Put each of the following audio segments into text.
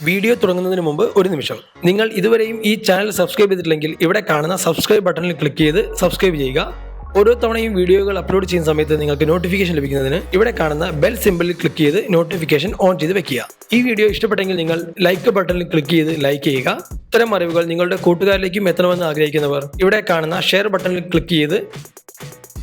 Video തുടങ്ങുന്നതിന് മുമ്പ് ഒരു നിമിഷം. നിങ്ങൾ ഇതുവരെയും ഈ ചാനൽ സബ്സ്ക്രൈബ് ചെയ്തിട്ടില്ലെങ്കിൽ ഇവിടെ കാണുന്ന സബ്സ്ക്രൈബ് ബട്ടണിൽ ക്ലിക്ക് ചെയ്ത് സബ്സ്ക്രൈബ് ചെയ്യുക. ഓരോ തവണയും വീഡിയോകൾ അപ്ലോഡ് ചെയ്യുന്ന സമയത്ത് നിങ്ങൾക്ക് നോട്ടിഫിക്കേഷൻ ലഭിക്കുന്നതിന് ഇവിടെ കാണുന്ന ബെൽ സിമ്പിളിൽ ക്ലിക്ക് ചെയ്ത് നോട്ടിഫിക്കേഷൻ ഓൺ ചെയ്ത് വെക്കുക. ഈ വീഡിയോ ഇഷ്ടപ്പെട്ടെങ്കിൽ നിങ്ങൾ ലൈക്ക് ബട്ടണിൽ ക്ലിക്ക് ചെയ്ത് ലൈക്ക് ചെയ്യുക. ഇത്തരം അറിവുകൾ നിങ്ങളുടെ കൂട്ടുകാരിലേക്കും എത്തണമെന്ന് ആഗ്രഹിക്കുന്നവർ ഇവിടെ കാണുന്ന ഷെയർ ബട്ടണിൽ ക്ലിക്ക് ചെയ്ത്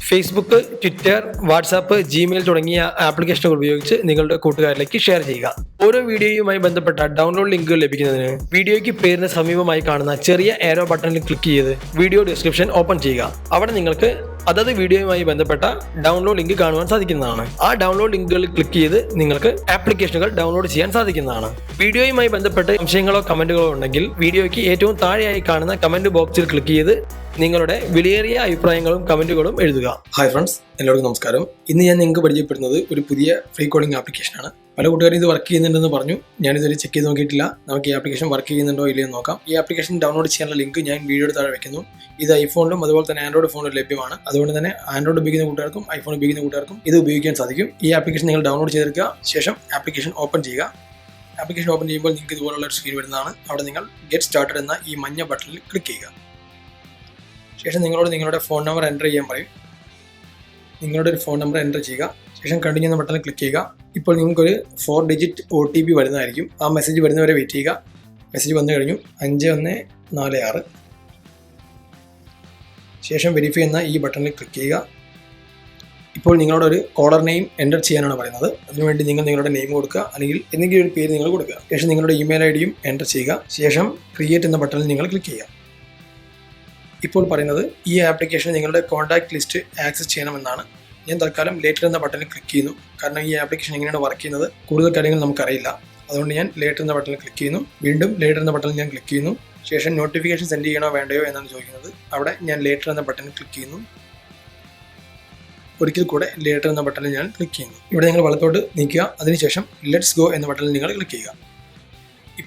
ഫേസ്ബുക്ക് ട്വിറ്റർ വാട്സാപ്പ് ജിമെയിൽ തുടങ്ങിയ ആപ്ലിക്കേഷനുകൾ ഉപയോഗിച്ച് നിങ്ങളുടെ കൂട്ടുകാരിലേക്ക് ഷെയർ ചെയ്യുക. ഓരോ വീഡിയോയുമായി ബന്ധപ്പെട്ട ഡൗൺലോഡ് ലിങ്കുകൾ ലഭിക്കുന്നതിന് വീഡിയോയ്ക്ക് പേരിന് സമീപമായി കാണുന്ന ചെറിയ ഏരോ ബട്ടണിൽ ക്ലിക്ക് ചെയ്ത് വീഡിയോ ഡിസ്ക്രിപ്ഷൻ ഓപ്പൺ ചെയ്യുക. അവിടെ നിങ്ങൾക്ക് അതത് വീഡിയോയുമായി ബന്ധപ്പെട്ട ഡൗൺലോഡ് ലിങ്ക് കാണുവാൻ സാധിക്കുന്നതാണ്. ആ ഡൗൺലോഡ് ലിങ്കുകളിൽ ക്ലിക്ക് ചെയ്ത് നിങ്ങൾക്ക് ആപ്ലിക്കേഷനുകൾ ഡൗൺലോഡ് ചെയ്യാൻ സാധിക്കുന്നതാണ്. വീഡിയോയുമായി ബന്ധപ്പെട്ട് സംശയങ്ങളോ കമന്റുകളോ ഉണ്ടെങ്കിൽ വീഡിയോയ്ക്ക് ഏറ്റവും താഴെയായി കാണുന്ന കമന്റ് ബോക്സിൽ ക്ലിക്ക് ചെയ്ത് നിങ്ങളുടെ വിലയേറിയ അഭിപ്രായങ്ങളും കമന്റുകളും എഴുതുക. ഹായ് ഫ്രണ്ട്സ് എല്ലാവർക്കും നമസ്കാരം. ഇന്ന് ഞാൻ നിങ്ങൾക്ക് പരിചയപ്പെടുന്നത് ഒരു പുതിയ ഫ്രീ കോളിംഗ് ആപ്ലിക്കേഷനാണ് പല കൂട്ടുകാരും ഇത് വർക്ക് ചെയ്യുന്നുണ്ടെന്ന് പറഞ്ഞു. ഞാനിതുവരെ ചെക്ക് ചെയ്ത് നോക്കിയിട്ടില്ല. നമുക്ക് ഈ ആപ്ലിക്കേഷൻ വർക്ക് ചെയ്യുന്നുണ്ടോ ഇല്ലയെന്ന് നോക്കാം. ഈ ആപ്ലിക്കേഷൻ ഡൗൺലോഡ് ചെയ്യാനുള്ള ലിങ്ക് ഞാൻ വീഡിയോയുടെ താഴെ വെക്കുന്നു. ഇത് ഐഫോണിലും അതുപോലെ തന്നെ ആൻഡ്രോയിഡ് ഫോണിലും ലഭ്യമാണ്. അതുകൊണ്ട് തന്നെ ആൻഡ്രോയിഡ് ഉപയോഗിക്കുന്ന കൂട്ടുകാർക്കും ഐഫോൺ ഉപയോഗിക്കുന്ന കൂട്ടുകാർക്കും ഇത് ഉപയോഗിക്കാൻ സാധിക്കും. ഈ ആപ്ലിക്കേഷൻ നിങ്ങൾ ഡൗൺലോഡ് ചെയ്തെടുക്കുക. ശേഷം ആപ്ലിക്കേഷൻ ഓപ്പൺ ചെയ്യുക. ആപ്ലിക്കേഷൻ ഓപ്പൺ ചെയ്യുമ്പോൾ നിങ്ങൾക്ക് ഇതുപോലുള്ള ഒരു സ്ക്രീൻ വരുന്നതാണ്. അവിടെ നിങ്ങൾ ഗെറ്റ് സ്റ്റാർട്ടഡ് എന്ന ഈ മഞ്ഞ ബട്ടണിൽ ക്ലിക്ക് ചെയ്യുക. ശേഷം നിങ്ങളോട് നിങ്ങളുടെ ഫോൺ നമ്പർ എന്റർ ചെയ്യാൻ പറയും. നിങ്ങളുടെ ഒരു ഫോൺ നമ്പർ എന്റർ ചെയ്യുക. ശേഷം കണ്ടിന്യൂ എന്ന ബട്ടണിൽ ക്ലിക്ക് ചെയ്യുക. ഇപ്പോൾ നിങ്ങൾക്കൊരു four digit O T P വരുന്നതായിരിക്കും. ആ മെസ്സേജ് വരുന്നവരെ വെയിറ്റ് ചെയ്യുക. മെസ്സേജ് വന്നു കഴിഞ്ഞു. അഞ്ച് ഒന്ന് നാല് ആറ്. ശേഷം വെരിഫൈ എന്ന ഈ ബട്ടണിൽ ക്ലിക്ക് ചെയ്യുക. ഇപ്പോൾ നിങ്ങളോട് ഒരു കോളർ നെയിം എന്റർ ചെയ്യാനാണ് പറയുന്നത്. അതിനുവേണ്ടി നിങ്ങൾ നിങ്ങളുടെ നെയിം കൊടുക്കുക. അല്ലെങ്കിൽ എന്തെങ്കിലും ഒരു പേര് നിങ്ങൾ കൊടുക്കുക. ശേഷം നിങ്ങളുടെ ഇമെയിൽ ഐ ഡിയും എന്റർ ചെയ്യുക. ശേഷം ക്രിയേറ്റ് എന്ന ബട്ടണിൽ നിങ്ങൾ ക്ലിക്ക് ചെയ്യുക. ഇപ്പോൾ പറയുന്നത് ഈ ആപ്ലിക്കേഷൻ നിങ്ങളുടെ കോൺടാക്ട് ലിസ്റ്റ് ആക്സസ് ചെയ്യണമെന്നാണ്. ഞാൻ തൽക്കാലം ലേറ്റർ എന്ന ബട്ടണിൽ ക്ലിക്ക് ചെയ്യുന്നു. കാരണം ഈ ആപ്ലിക്കേഷൻ എങ്ങനെയാണ് വർക്ക് ചെയ്യുന്നത്? കൂടുതൽ കാര്യങ്ങൾ നമുക്കറിയില്ല. അതുകൊണ്ട് ഞാൻ ലേറ്റർ എന്ന ബട്ടണിൽ ക്ലിക്ക് ചെയ്യുന്നു. വീണ്ടും ലേറ്റർ എന്ന ബട്ടണിൽ ഞാൻ ക്ലിക്ക് ചെയ്യുന്നു. ശേഷം നോട്ടിഫിക്കേഷൻ സെൻഡ് ചെയ്യണോ വേണ്ടയോ എന്നാണ് ചോദിക്കുന്നത്. അവിടെ ഞാൻ ലേറ്റർ എന്ന ബട്ടണിൽ ക്ലിക്ക് ചെയ്യുന്നു. ഒരിക്കൽ കൂടെ ലേറ്റർ എന്ന ബട്ടണിൽ ഞാൻ ക്ലിക്ക് ചെയ്യുന്നു. ഇവിടെ നിങ്ങൾ വലത്തോട്ട് നീക്കുക. അതിനുശേഷം ലെറ്റ്സ് ഗോ എന്ന ബട്ടണിൽ നിങ്ങൾ ക്ലിക്ക് ചെയ്യുക.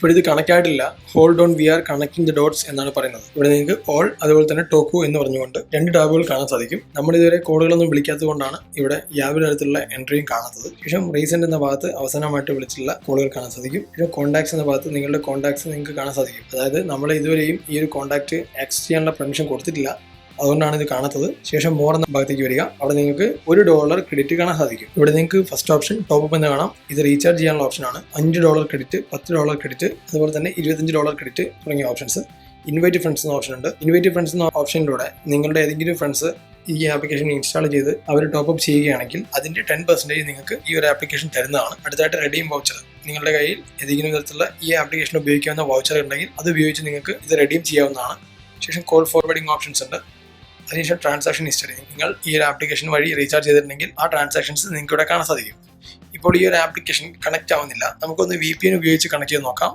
കണക്ട് ആയിട്ടില്ല. Hold on we are connecting the dots എന്നാണ് പറയുന്നത്. ഇവിടെ നിങ്ങൾക്ക് ഓൾ അതുപോലെ തന്നെ ടോക്കു എന്ന് പറഞ്ഞുകൊണ്ട് രണ്ട് ടാബുകൾ കാണാൻ സാധിക്കും. നമ്മൾ ഇതുവരെ കോഡുകളൊന്നും വിളിക്കാത്തത് കൊണ്ടാണ് ഇവിടെ യാതൊരു തരത്തിലുള്ള എൻട്രിയും കാണാത്തത്. ശേഷം റീസെന്റ് എന്ന ഭാഗത്ത് അവസാനമായിട്ട് വിളിച്ചിട്ടുള്ള കോളുകൾ കാണാൻ സാധിക്കും. ശേഷം കോൺടാക്ട്സ് എന്ന ഭാഗത്ത് നിങ്ങളുടെ കോൺടാക്ട്സ് നിങ്ങൾക്ക് കാണാൻ സാധിക്കും. അതായത് നമ്മൾ ഇതുവരെയും ഈ ഒരു കോൺടാക്ട് ആക്സസ് ചെയ്യാനുള്ള പെർമിഷൻ കൊടുത്തിട്ടില്ല. അതുകൊണ്ടാണ് ഇത് കാണാത്തത്. ശേഷം മോർ എന്ന ഭാഗത്തേക്ക് വരിക. അവിടെ നിങ്ങൾക്ക് ഒരു ഡോളർ ക്രെഡിറ്റ് കാണാൻ സാധിക്കും. ഇവിടെ നിങ്ങൾക്ക് ഫസ്റ്റ് ഓപ്ഷൻ ടോപ്പ് അപ്പ് എന്ന് കാണാം. ഇത് റീചാർജ് ചെയ്യാനുള്ള ഓപ്ഷനാണ് അഞ്ച് ഡോളർ ക്രെഡിറ്റ് പത്ത് ഡോളർ ക്രെഡിറ്റ് അതുപോലെ തന്നെ ഇരുപത്തഞ്ച് ഡോളർ ക്രെഡിറ്റ് തുടങ്ങിയ ഓപ്ഷൻസ് ഇൻവൈറ്റ് ഫ്രണ്ട്സ് എന്ന ഓപ്ഷൻ ഉണ്ട്. ഇൻവൈറ്റ് ഫ്രണ്ട്സ് എന്ന ഓപ്ഷനിലൂടെ നിങ്ങളുടെ ഏതെങ്കിലും ഫ്രണ്ട്സ് ഈ ആപ്ലിക്കേഷൻ ഇൻസ്റ്റാൾ ചെയ്ത് അവർ ടോപ്പ് അപ്പ് ചെയ്യുകയാണെങ്കിൽ അതിന്റെ ടെൻ പെർസെന്റേജ് നിങ്ങൾക്ക് ഈ ഒരു ആപ്ലിക്കേഷൻ തരുന്നതാണ്. അടുത്തായിട്ട് റെഡീം വൗച്ചർ നിങ്ങളുടെ കയ്യിൽ ഏതെങ്കിലും തരത്തിലുള്ള ഈ ആപ്ലിക്കേഷൻ ഉപയോഗിക്കാവുന്ന വൗച്ചർ ഉണ്ടെങ്കിൽ അത് ഉപയോഗിച്ച് നിങ്ങൾക്ക് ഇത് റെഡീം ചെയ്യാവുന്നതാണ്. ശേഷം കോൾ ഫോർവേഡിംഗ് ഓപ്ഷൻസ് ഉണ്ട്. അതിനുശേഷം ട്രാൻസാക്ഷൻ ഹിസ്റ്ററി നിങ്ങൾ ഈ ഒരു ആപ്ലിക്കേഷൻ വഴി റീചാർജ് ചെയ്തിട്ടുണ്ടെങ്കിൽ ആ ട്രാൻസാക്ഷൻസ് നിങ്ങൾക്ക് ഇവിടെ കാണാൻ സാധിക്കും. ഇപ്പോൾ ഈ ഒരു ആപ്ലിക്കേഷൻ കണക്ട് ആവുന്നില്ല. നമുക്കൊന്ന് വി പി എൻ ഉപയോഗിച്ച് കണക്ട് ചെയ്ത് നോക്കാം.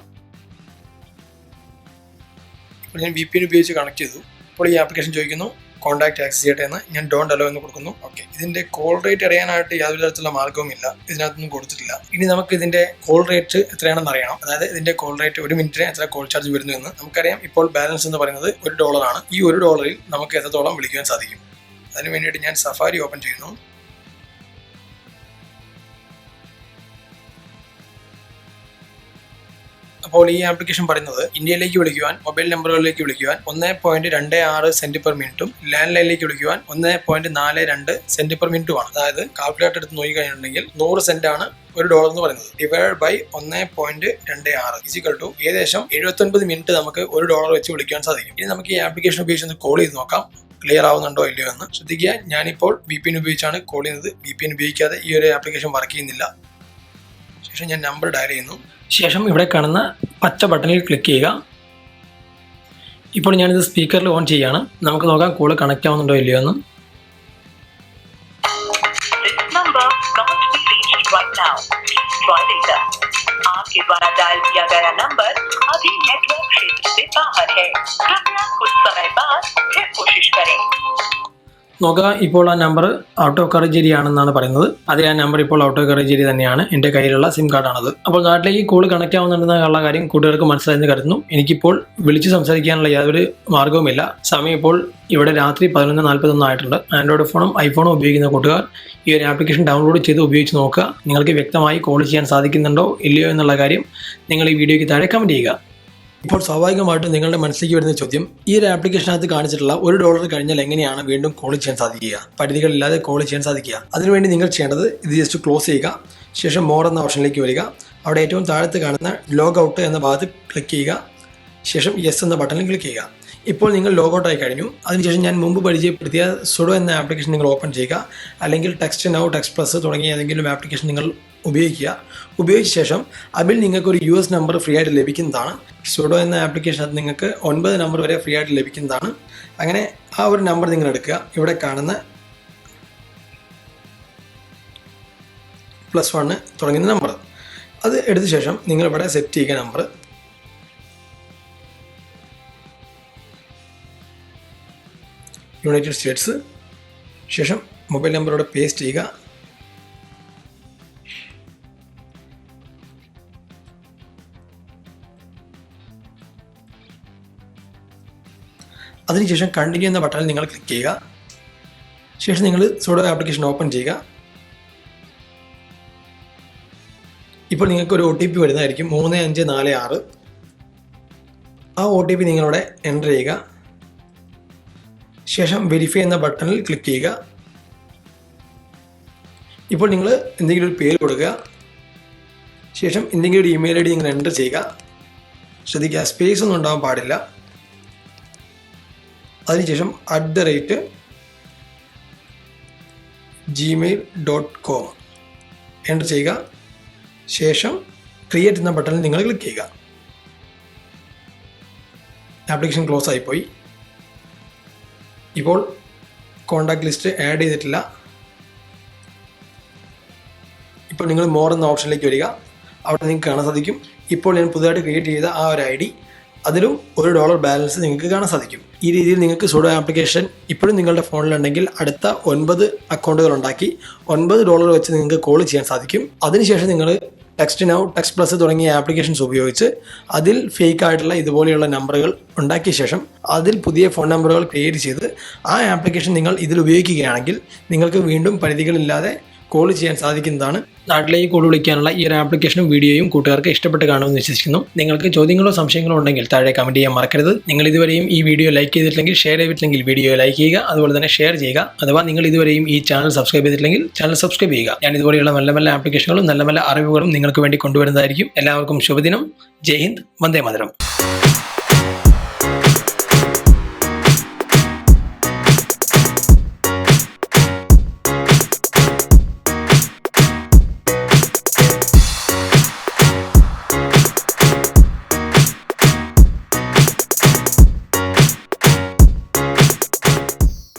ഇപ്പോൾ ഞാൻ വി പി എൻ ഉപയോഗിച്ച് കണക്ട് ചെയ്തു. ഇപ്പോൾ ഈ ആപ്ലിക്കേഷൻ ചോദിക്കുന്നു. കോൺടാക്ട് ആക്സസ് ചെയ്യട്ടെ എന്ന് ഞാൻ ഡോണ്ട് അലോ എന്ന് കൊടുക്കുന്നു. ഓക്കെ ഇതിന്റെ കോൾ റേറ്റ് അറിയാനായിട്ട് യാതൊരു തരത്തിലുള്ള മാർഗവും ഇല്ല. ഇതിനകത്തൊന്നും കൊടുത്തിട്ടില്ല. ഇനി നമുക്ക് ഇതിന്റെ കോൾ റേറ്റ് എത്രയാണെന്ന് അറിയണം. അതായത് ഇതിന്റെ കോൾ റേറ്റ് ഒരു മിനിറ്റിന് എത്ര കോൾ ചാർജ് വരുന്നു എന്ന് നമുക്കറിയാം. ഇപ്പോൾ ബാലൻസ് എന്ന് പറയുന്നത് ഒരു ഡോളറാണ് ഈ ഒരു ഡോളറിൽ നമുക്ക് എത്രത്തോളം വിളിക്കുവാൻ സാധിക്കും? അതിന് വേണ്ടിയിട്ട് ഞാൻ സഫാരി ഓപ്പൺ ചെയ്യുന്നു. അപ്പോൾ ഈ ആപ്ലിക്കേഷൻ പറയുന്നത് ഇന്ത്യയിലേക്ക് വിളിക്കുവാൻ മൊബൈൽ നമ്പറുകളിലേക്ക് വിളിക്കുവാൻ ഒന്ന് പോയിന്റ് രണ്ട് ആറ് സെന്റ് പെർ മിനിറ്റും ലാൻഡ് ലൈനിലേക്ക് വിളിക്കുവാൻ ഒന്ന് പോയിന്റ് നാല് രണ്ട് സെന്റ് പെർ മിനിറ്റുമാണ് അതായത് കാൽക്കുലേറ്റർ എടുത്ത് നോക്കി കഴിഞ്ഞിട്ടുണ്ടെങ്കിൽ നൂറ് സെന്റ് ആണ് ഒരു ഡോളർ എന്ന് പറയുന്നത്. ഡിവൈഡ് ബൈ ഒന്ന് പോയിന്റ് രണ്ട് ആറ് ഫിസിക്കൽ ടു ഏകദേശം എഴുപത്തൊൻപത് മിനിറ്റ് നമുക്ക് ഒരു ഡോളർ വെച്ച് വിളിക്കാൻ സാധിക്കും. ഇനി നമുക്ക് ഈ ആപ്ലിക്കേഷൻ ഉപയോഗിച്ച് കോൾ ചെയ്ത് നോക്കാം. ക്ലിയർ ആവുന്നുണ്ടോ ഇല്ലയോ എന്ന്. ശ്രദ്ധിക്കുക ഞാനിപ്പോൾ വി പി എൻ ഉപയോഗിച്ചാണ് കോൾ ചെയ്യുന്നത്. വി പി എൻ ഉപയോഗിക്കാതെ ഈ ഒരു ആപ്ലിക്കേഷൻ വർക്ക് ചെയ്യുന്നില്ല. ശേഷം ഞാൻ നമ്പർ ഡയൽ ചെയ്യുന്നു. ശേഷം ഇവിടെ കാണുന്ന പച്ച ബട്ടണിൽ ക്ലിക്ക് ചെയ്യുക ഇപ്പോൾ ഞാനിത് സ്പീക്കറിൽ ഓൺ ചെയ്യാണ് നമുക്ക് നോക്കാം കോള് കണക്റ്റ് ആവുന്നുണ്ടോ ഇല്ലയോ എന്ന് This number cannot be reached right now. Please try later. आपके द्वारा डायल किया गया नंबर अभी नेटवर्क क्षेत्र से बाहर है कृपया നോക്കുക ഇപ്പോൾ ആ നമ്പർ ഔട്ട് ഓഫ് കറേജ് ആണെന്നാണ് പറയുന്നത്. അതേ ആ നമ്പർ ഇപ്പോൾ ഔട്ട് ഓഫ് കറേജ് തന്നെയാണ് എന്റെ കയ്യിലുള്ള സിം കാർഡാണത് അപ്പോൾ നാട്ടിലേക്ക് കോൾ കണക്ട് ആവുന്നുണ്ടെന്നുള്ള കാര്യം കൂട്ടുകാർക്ക് മനസ്സിലായെന്ന് കരുതുന്നു. എനിക്കിപ്പോൾ വിളിച്ച് സംസാരിക്കാനുള്ള യാതൊരു മാർഗവുമില്ല. സമയം ഇപ്പോൾ ഇവിടെ രാത്രി പതിനൊന്ന് നാൽപ്പത്തൊന്ന് ആയിട്ടുണ്ട്. ആൻഡ്രോയിഡ് ഫോണും ഐഫോണും ഉപയോഗിക്കുന്ന കൂട്ടുകാർ ഈ ഒരു ആപ്ലിക്കേഷൻ ഡൗൺലോഡ് ചെയ്ത് ഉപയോഗിച്ച് നോക്കുക. നിങ്ങൾക്ക് വ്യക്തമായി കോൾ ചെയ്യാൻ സാധിക്കുന്നുണ്ടോ ഇല്ലയോ എന്നുള്ള കാര്യം നിങ്ങൾ ഈ വീഡിയോയ്ക്ക് താഴെ കമന്റ് ചെയ്യുക. ഇപ്പോൾ സ്വാഭാവികമായിട്ടും നിങ്ങളുടെ മനസ്സിലേക്ക് വരുന്ന ചോദ്യം ഈ ഒരു ആപ്ലിക്കേഷനകത്ത് കാണിച്ചിട്ടുള്ള ഒരു ഡോളർ കഴിഞ്ഞാൽ എങ്ങനെയാണ് വീണ്ടും കോൾ ചെയ്യാൻ സാധിക്കുക? പരിധികളില്ലാതെ കോൾ ചെയ്യാൻ സാധിക്കുക. അതിനുവേണ്ടി നിങ്ങൾ ചെയ്യേണ്ടത് ഇത് ജസ്റ്റ് ക്ലോസ് ചെയ്യുക. ശേഷം മോർ എന്ന ഓപ്ഷനിലേക്ക് വരിക. അവിടെ ഏറ്റവും താഴത്ത് കാണുന്ന ലോഗ് ഔട്ട് എന്ന ഭാഗത്ത് ക്ലിക്ക് ചെയ്യുക. ശേഷം യെസ് എന്ന ബട്ടണിൽ ക്ലിക്ക് ചെയ്യുക. ഇപ്പോൾ നിങ്ങൾ ലോഗൗട്ടായി കഴിഞ്ഞു. അതിനുശേഷം ഞാൻ മുമ്പ് പരിചയപ്പെടുത്തിയ സുഡോ എന്ന ആപ്ലിക്കേഷൻ നിങ്ങൾ ഓപ്പൺ ചെയ്യുക. അല്ലെങ്കിൽ ടെക്സ്റ്റ് നൗ ടെക്സ്റ്റ് പ്ലസ് തുടങ്ങിയ ഏതെങ്കിലും ആപ്ലിക്കേഷൻ നിങ്ങൾ ഉപയോഗിക്കുക. ഉപയോഗിച്ച ശേഷം അതിൽ നിങ്ങൾക്ക് ഒരു യു എസ് നമ്പർ ഫ്രീ ആയിട്ട് ലഭിക്കുന്നതാണ്. സുഡോ എന്ന ആപ്ലിക്കേഷൻ അത് നിങ്ങൾക്ക് ഒൻപത് നമ്പർ വരെ ഫ്രീ ആയിട്ട് ലഭിക്കുന്നതാണ്. അങ്ങനെ ആ ഒരു നമ്പർ നിങ്ങൾ എടുക്കുക. ഇവിടെ കാണുന്ന പ്ലസ് വണ്ണ് തുടങ്ങുന്ന നമ്പർ അത് എടുത്ത ശേഷം നിങ്ങൾ ഇവിടെ സെറ്റ് ചെയ്യുക നമ്പർ യുണൈറ്റഡ് സ്റ്റേറ്റ്സ് ശേഷം മൊബൈൽ നമ്പറോടെ പേസ്റ്റ് ചെയ്യുക. അതിനുശേഷം കണ്ടിന്യൂ എന്ന ബട്ടണിൽ നിങ്ങൾ ക്ലിക്ക് ചെയ്യുക. ശേഷം നിങ്ങൾ സോഡോ ആപ്ലിക്കേഷൻ ഓപ്പൺ ചെയ്യുക. ഇപ്പോൾ നിങ്ങൾക്ക് ഒരു ഒ ടി പി വരുന്നതായിരിക്കും മൂന്ന് അഞ്ച് നാല് ആറ്. ആ ഒ ടി പി നിങ്ങളിവിടെ എന്റർ ചെയ്യുക. ശേഷം വെരിഫൈ എന്ന ബട്ടണിൽ ക്ലിക്ക് ചെയ്യുക. ഇപ്പോൾ നിങ്ങൾ എന്തെങ്കിലും ഒരു പേര് കൊടുക്കുക. ശേഷം എന്തെങ്കിലും ഒരു ഇമെയിൽ ഐ ഡി നിങ്ങൾ എന്റർ ചെയ്യുക. ശ്രദ്ധിക്കുക സ്പേസ് ഒന്നും ഉണ്ടാവാൻ പാടില്ല. അതിനുശേഷം at the rate Gmail dot com enter ചെയ്യുക. ശേഷം ക്രിയേറ്റ് എന്ന ബട്ടണിൽ നിങ്ങൾ ക്ലിക്ക് ചെയ്യുക. ആപ്ലിക്കേഷൻ ക്ലോസ് ആയിപ്പോയി. ഇപ്പോൾ കോണ്ടാക്ട് ലിസ്റ്റ് ആഡ് ചെയ്തിട്ടില്ല. ഇപ്പോൾ നിങ്ങൾ മോർ എന്ന ഓപ്ഷനിലേക്ക് വരിക. അവിടെ നിങ്ങൾക്ക് കാണാൻ സാധിക്കും. ഇപ്പോൾ ഞാൻ പുതുതായിട്ട് ക്രിയേറ്റ് ചെയ്ത ആ ഒരു ഐ ഡി. അതിലും ഒരു ഡോളർ ബാലൻസ് നിങ്ങൾക്ക് കാണാൻ സാധിക്കും. ഈ രീതിയിൽ നിങ്ങൾക്ക് സുഡോ ആപ്ലിക്കേഷൻ ഇപ്പോഴും നിങ്ങളുടെ ഫോണിലുണ്ടെങ്കിൽ അടുത്ത ഒൻപത് അക്കൗണ്ടുകൾ ഉണ്ടാക്കി ഒൻപത് ഡോളർ വെച്ച് നിങ്ങൾക്ക് കോൾ ചെയ്യാൻ സാധിക്കും. അതിനുശേഷം നിങ്ങൾ ടെക്സ്റ്റ് നൗ ടെക്സ്റ്റ് പ്ലസ് തുടങ്ങിയ ആപ്ലിക്കേഷൻസ് ഉപയോഗിച്ച് അതിൽ ഫേക്ക് ആയിട്ടുള്ള ഇതുപോലെയുള്ള നമ്പറുകൾ ഉണ്ടാക്കിയ ശേഷം അതിൽ പുതിയ ഫോൺ നമ്പറുകൾ ക്രിയേറ്റ് ചെയ്ത് ആ ആപ്ലിക്കേഷൻ നിങ്ങൾ ഇതിൽ ഉപയോഗിക്കുകയാണെങ്കിൽ നിങ്ങൾക്ക് വീണ്ടും പരിധികളില്ലാതെ കോൾ ചെയ്യാൻ സാധിക്കുന്നതാണ്. നാട്ടിലേക്ക് കോൾ വിളിക്കാനുള്ള ഈ ഒരു ആപ്ലിക്കേഷനും വീഡിയോയും കൂട്ടുകാർക്ക് ഇഷ്ടപ്പെട്ട് കാണുമെന്ന് വിശ്വസിക്കുന്നു. നിങ്ങൾക്ക് ചോദ്യങ്ങളോ സംശയങ്ങളോ ഉണ്ടെങ്കിൽ താഴെ കമന്റ് ചെയ്യാൻ മറക്കരുത്. നിങ്ങൾ ഇതുവരെയും ഈ വീഡിയോ ലൈക്ക് ചെയ്തിട്ടില്ലെങ്കിൽ ഷെയർ ചെയ്തിട്ടില്ലെങ്കിൽ വീഡിയോ ലൈക്ക് ചെയ്യുക. അതുപോലെ തന്നെ ഷെയർ ചെയ്യുക. അഥവാ നിങ്ങൾ ഇതുവരെയും ഈ ചാനൽ സബ്സ്ക്രൈബ് ചെയ്തിട്ടില്ലെങ്കിൽ ചാനൽ സബ്സ്ക്രൈബ് ചെയ്യുക. ഞാൻ ഇതുപോലെയുള്ള നല്ല നല്ല ആപ്ലിക്കേഷനുകളും നല്ല നല്ല അറിവുകളും നിങ്ങൾക്ക് വേണ്ടി കൊണ്ടുവരുന്നതായിരിക്കും. എല്ലാവർക്കും ശുഭദിനം. ജയ് ഹിന്ദ്. വന്ദേ മാതരം.